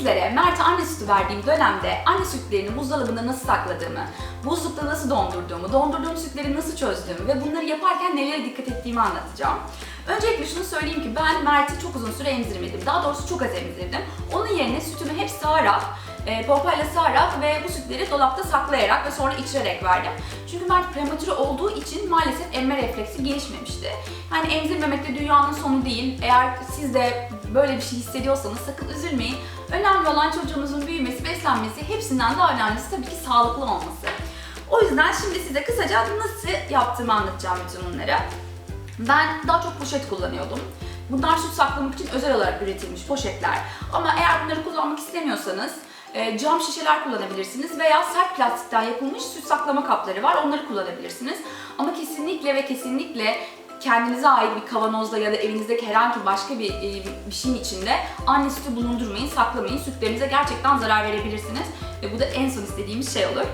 sizlere Mert'e anne sütü verdiğim dönemde anne sütlerini buzdolabında nasıl sakladığımı, buzlukta nasıl dondurduğumu, dondurduğum sütleri nasıl çözdüğümü ve bunları yaparken nelere dikkat ettiğimi anlatacağım. Öncelikle şunu söyleyeyim ki ben Mert'i çok uzun süre emzirmedim. Daha doğrusu çok az emzirdim. Onun yerine sütümü hep sağarak, e, pompayla sağarak ve bu sütleri dolapta saklayarak ve sonra içirerek verdim. Çünkü Mert prematüre olduğu için maalesef emme refleksi gelişmemişti. Yani emzirmemek de dünyanın sonu değil. Eğer siz de böyle bir şey hissediyorsanız sakın üzülmeyin. Önemli olan çocuğunuzun büyümesi, beslenmesi, hepsinden daha önemlisi tabii ki sağlıklı olması. O yüzden şimdi size kısaca nasıl yaptığımı anlatacağım bütün bunları. Ben daha çok poşet kullanıyordum. Bunlar süt saklamak için özel olarak üretilmiş poşetler. Ama eğer bunları kullanmak istemiyorsanız e, cam şişeler kullanabilirsiniz veya sert plastikten yapılmış süt saklama kapları var. Onları kullanabilirsiniz. Ama kesinlikle ve kesinlikle kendinize ait bir kavanozda ya da evinizdeki herhangi başka bir, e, bir şeyin içinde anne sütü bulundurmayın, saklamayın. Sütlerinize gerçekten zarar verebilirsiniz ve bu da en son istediğimiz şey olur.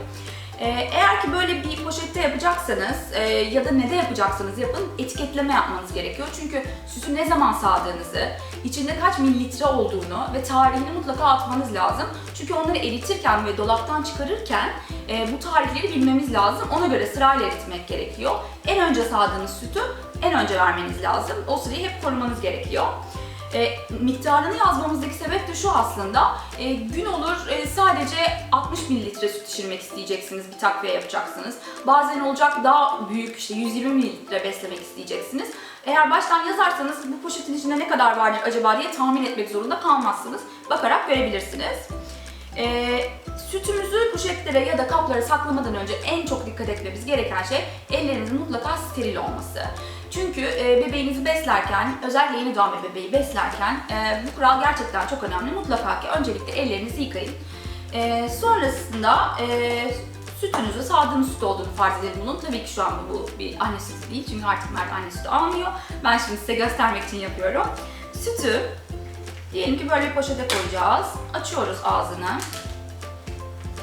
Ee, Eğer ki böyle bir poşette yapacaksanız e, ya da ne de yapacaksanız yapın etiketleme yapmanız gerekiyor. Çünkü sütü ne zaman sağdığınızı, içinde kaç mililitre olduğunu ve tarihini mutlaka atmanız lazım. Çünkü onları eritirken ve dolaptan çıkarırken e, bu tarihleri bilmemiz lazım. Ona göre sırayla eritmek gerekiyor. En önce sağdığınız sütü en önce vermeniz lazım. O süreyi hep korumanız gerekiyor. E, miktarını yazmamızdaki sebep de şu aslında. E, gün olur e, sadece 60 mililitre süt içirmek isteyeceksiniz, bir takviye yapacaksınız. Bazen olacak daha büyük işte 120 mililitre beslemek isteyeceksiniz. Eğer baştan yazarsanız bu poşetin içinde ne kadar vardır acaba diye tahmin etmek zorunda kalmazsınız. Bakarak görebilirsiniz. E, sütümüzü poşetlere ya da kaplara saklamadan önce en çok dikkat etmemiz gereken şey ellerinizin mutlaka steril olması. Çünkü e, bebeğinizi beslerken, özellikle yeni doğan bir bebeği beslerken e, bu kural gerçekten çok önemli. Mutlaka ki öncelikle ellerinizi yıkayın. E, sonrasında e, sütünüzü, sağdığınız süt olduğunu farz edelim bunun. Tabii ki şu an bu bir anne sütü değil çünkü artık Mert anne sütü almıyor. Ben şimdi size göstermek için yapıyorum. Sütü diyelim ki böyle poşete koyacağız. Açıyoruz ağzını.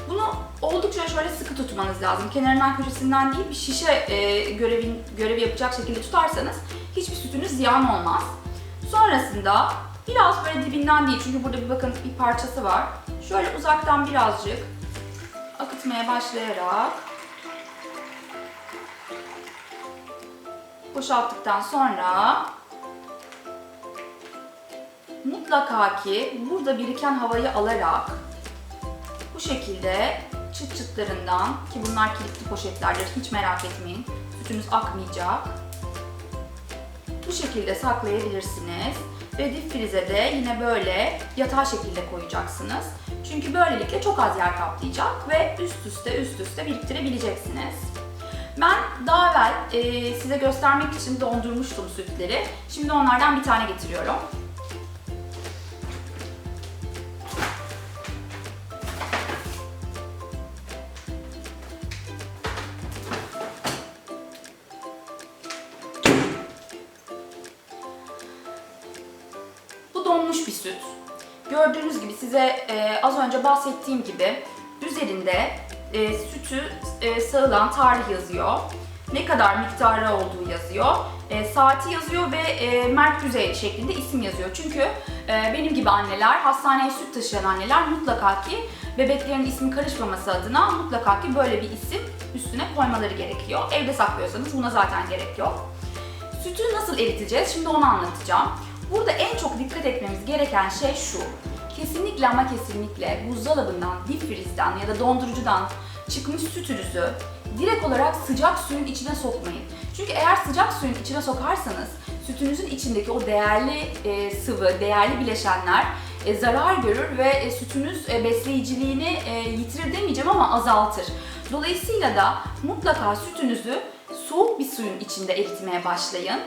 Bunu oldukça şöyle sıkı tutmanız lazım. Kenarından köşesinden değil bir şişe e, görevin, görevi yapacak şekilde tutarsanız hiçbir sütünüz ziyan olmaz. Sonrasında biraz böyle dibinden değil çünkü burada bir bakın bir parçası var. Şöyle uzaktan birazcık akıtmaya başlayarak boşalttıktan sonra mutlaka ki burada biriken havayı alarak bu şekilde çıt çıtlarından ki bunlar kilitli poşetlerdir hiç merak etmeyin. Sütünüz akmayacak. Bu şekilde saklayabilirsiniz. Ve dip frize yine böyle yatay şekilde koyacaksınız. Çünkü böylelikle çok az yer kaplayacak ve üst üste üst üste biriktirebileceksiniz. Ben daha evvel e, size göstermek için dondurmuştum sütleri. Şimdi onlardan bir tane getiriyorum. Süt. Gördüğünüz gibi size e, az önce bahsettiğim gibi üzerinde e, sütü e, sağılan tarih yazıyor. Ne kadar miktarı olduğu yazıyor. E, saati yazıyor ve e, Mert Güzey şeklinde isim yazıyor. Çünkü e, benim gibi anneler, hastaneye süt taşıyan anneler mutlaka ki bebeklerin ismi karışmaması adına mutlaka ki böyle bir isim üstüne koymaları gerekiyor. Evde saklıyorsanız buna zaten gerek yok. Sütü nasıl eriteceğiz? Şimdi onu anlatacağım. Burada en çok dikkat etmemiz gereken şey şu. Kesinlikle ama kesinlikle buzdolabından, dip frizden ya da dondurucudan çıkmış sütünüzü direkt olarak sıcak suyun içine sokmayın. Çünkü eğer sıcak suyun içine sokarsanız sütünüzün içindeki o değerli e, sıvı, değerli bileşenler e, zarar görür ve e, sütünüz e, besleyiciliğini e, yitirir demeyeceğim ama azaltır. Dolayısıyla da mutlaka sütünüzü soğuk bir suyun içinde eritmeye başlayın.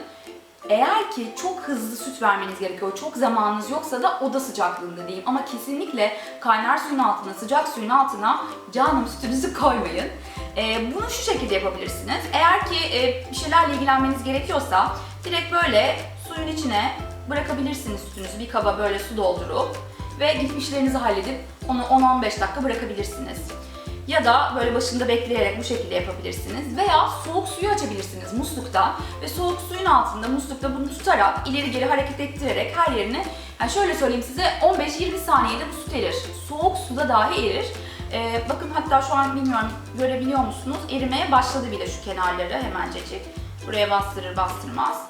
Eğer ki çok hızlı süt vermeniz gerekiyor, çok zamanınız yoksa da oda sıcaklığında diyeyim. Ama kesinlikle kaynar suyun altına, sıcak suyun altına canım sütünüzü koymayın. Ee, bunu şu şekilde yapabilirsiniz. Eğer ki e, bir şeylerle ilgilenmeniz gerekiyorsa direkt böyle suyun içine bırakabilirsiniz sütünüzü. Bir kaba böyle su doldurup ve gidip işlerinizi halledip onu 10-15 dakika bırakabilirsiniz. Ya da böyle başında bekleyerek bu şekilde yapabilirsiniz. Veya soğuk suyu açabilirsiniz muslukta ve soğuk suyun altında muslukta bunu tutarak ileri geri hareket ettirerek her yerine Yani şöyle söyleyeyim size 15-20 saniyede bu süt erir. Soğuk suda dahi erir. Ee, bakın hatta şu an bilmiyorum görebiliyor musunuz? Erimeye başladı bile şu kenarları hemencecik. Buraya bastırır bastırmaz.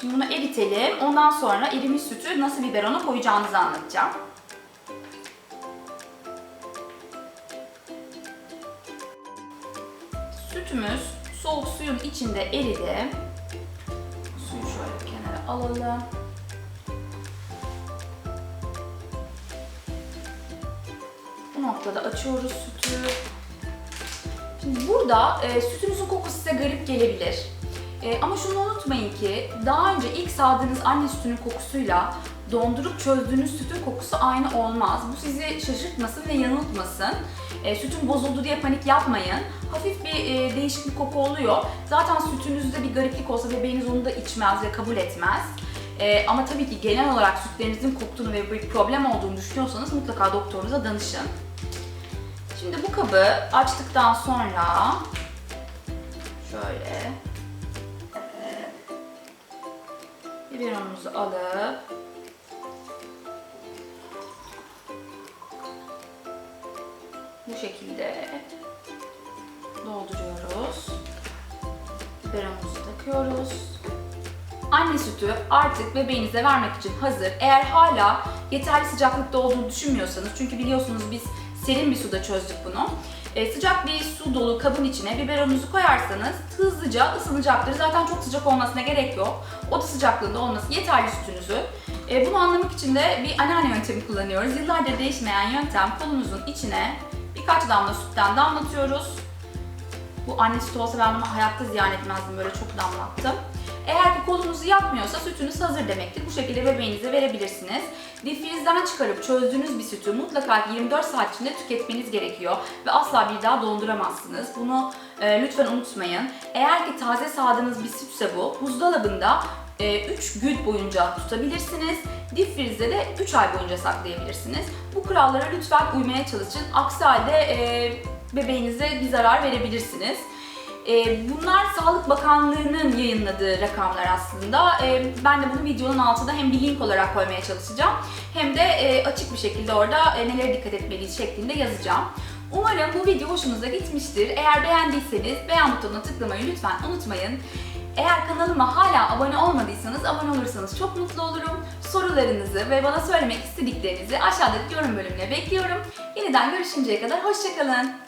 Şimdi bunu eritelim. Ondan sonra erimiş sütü nasıl biberona koyacağınızı anlatacağım. Sütümüz soğuk suyun içinde eridi. Suyu şöyle kenara alalım. Bu noktada açıyoruz sütü. Şimdi burada e, sütünüzün kokusu size garip gelebilir. E, ama şunu unutmayın ki daha önce ilk sağdığınız anne sütünün kokusuyla dondurup çözdüğünüz sütün kokusu aynı olmaz. Bu sizi şaşırtmasın ve yanıltmasın. E, sütün bozuldu diye panik yapmayın. Hafif bir e, değişik bir koku oluyor. Zaten sütünüzde bir gariplik olsa bebeğiniz onu da içmez ve kabul etmez. E, ama tabii ki genel olarak sütlerinizin koktuğunu ve bir problem olduğunu düşünüyorsanız mutlaka doktorunuza danışın. Şimdi bu kabı açtıktan sonra şöyle biberonumuzu alıp bu şekilde dolduruyoruz. Biberonumuzu takıyoruz. Anne sütü artık bebeğinize vermek için hazır. Eğer hala yeterli sıcaklıkta olduğunu düşünmüyorsanız, çünkü biliyorsunuz biz serin bir suda çözdük bunu. E, sıcak bir su dolu kabın içine biberonunuzu koyarsanız hızlıca ısınacaktır. Zaten çok sıcak olmasına gerek yok. Oda sıcaklığında olması yeterli sütünüzü. E, bunu anlamak için de bir anneanne yöntemi kullanıyoruz. Yıllardır değişmeyen yöntem kolumuzun içine birkaç damla sütten damlatıyoruz. Bu anne sütü olsa ben bunu hayatta ziyan etmezdim. Böyle çok damlattım. Eğer ki kolunuzu yakmıyorsa sütünüz hazır demektir. Bu şekilde bebeğinize verebilirsiniz. Difrizden çıkarıp çözdüğünüz bir sütü mutlaka 24 saat içinde tüketmeniz gerekiyor. Ve asla bir daha donduramazsınız. Bunu e, lütfen unutmayın. Eğer ki taze sağdığınız bir sütse bu, buzdolabında 3 gün boyunca tutabilirsiniz. Difrizde de 3 ay boyunca saklayabilirsiniz. Bu kurallara lütfen uymaya çalışın. Aksi halde e, bebeğinize bir zarar verebilirsiniz. E, bunlar Sağlık Bakanlığı'nın yayınladığı rakamlar aslında. E, ben de bunu videonun altına hem bir link olarak koymaya çalışacağım hem de e, açık bir şekilde orada e, nelere dikkat etmeliyiz şeklinde yazacağım. Umarım bu video hoşunuza gitmiştir. Eğer beğendiyseniz beğen butonuna tıklamayı lütfen unutmayın. Eğer kanalıma hala abone olmadıysanız abone olursanız çok mutlu olurum. Sorularınızı ve bana söylemek istediklerinizi aşağıdaki yorum bölümüne bekliyorum. Yeniden görüşünceye kadar hoşçakalın.